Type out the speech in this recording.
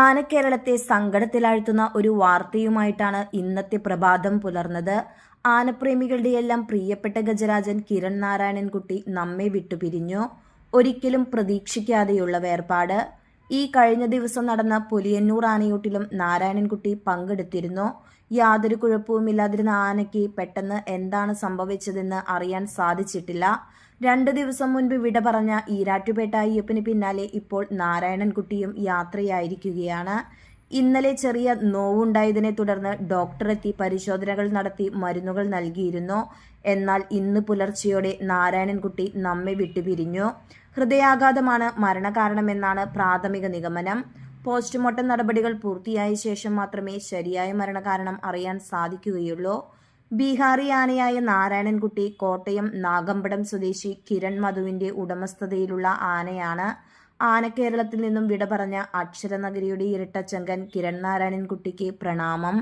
ആനക്കേരളത്തെ സങ്കടത്തിലാഴ്ത്തുന്ന ഒരു വാർത്തയുമായിട്ടാണ് ഇന്നത്തെ പ്രഭാതം പുലർന്നത്. ആനപ്രേമികളുടെയെല്ലാം പ്രിയപ്പെട്ട ഗജരാജൻ കിരൺ നാരായണൻകുട്ടി നമ്മെ വിട്ടുപിരിഞ്ഞു. ഒരിക്കലും പ്രതീക്ഷിക്കാതെയുള്ള വേർപാട്. ഈ കഴിഞ്ഞ ദിവസം നടന്ന പുലിയന്നൂർ ആനയൂട്ടിലും നാരായണൻകുട്ടി പങ്കെടുത്തിരുന്നു. യാതൊരു കുഴപ്പവുമില്ലാതിരുന്ന ആനയ്ക്ക് പെട്ടെന്ന് എന്താണ് സംഭവിച്ചതെന്ന് അറിയാൻ സാധിച്ചിട്ടില്ല. രണ്ട് ദിവസം മുൻപ് വിട പറഞ്ഞ ഈരാറ്റുപേട്ട അയ്യപ്പന് പിന്നാലെ ഇപ്പോൾ നാരായണൻകുട്ടിയും യാത്രയായിരിക്കുകയാണ്. ഇന്നലെ ചെറിയ നോവുണ്ടായതിനെ തുടർന്ന് ഡോക്ടറെത്തി പരിശോധനകൾ നടത്തി മരുന്നുകൾ നൽകിയിരുന്നു. എന്നാൽ ഇന്ന് പുലർച്ചെയോടെ നാരായണൻകുട്ടി നമ്മെ വിട്ടുപിരിഞ്ഞു. ഹൃദയാഘാതമാണ് മരണകാരണമെന്നാണ് പ്രാഥമിക നിഗമനം. പോസ്റ്റ്മോർട്ടം നടപടികൾ പൂർത്തിയായ ശേഷം മാത്രമേ ശരിയായ മരണകാരണം അറിയാൻ സാധിക്കുകയുള്ളൂ. ബീഹാറി ആനയായ നാരായണൻകുട്ടി കോട്ടയം നാഗമ്പടം സ്വദേശി കിരൺ മധുവിന്റെ ഉടമസ്ഥതയിലുള്ള ആനയാണ്. ആനക്കേരളത്തിൽ നിന്നും വിട പറഞ്ഞ അക്ഷരനഗരിയുടെ ഇരട്ടച്ചങ്കൻ കിരൺ നാരായണൻകുട്ടിക്ക് പ്രണാമം.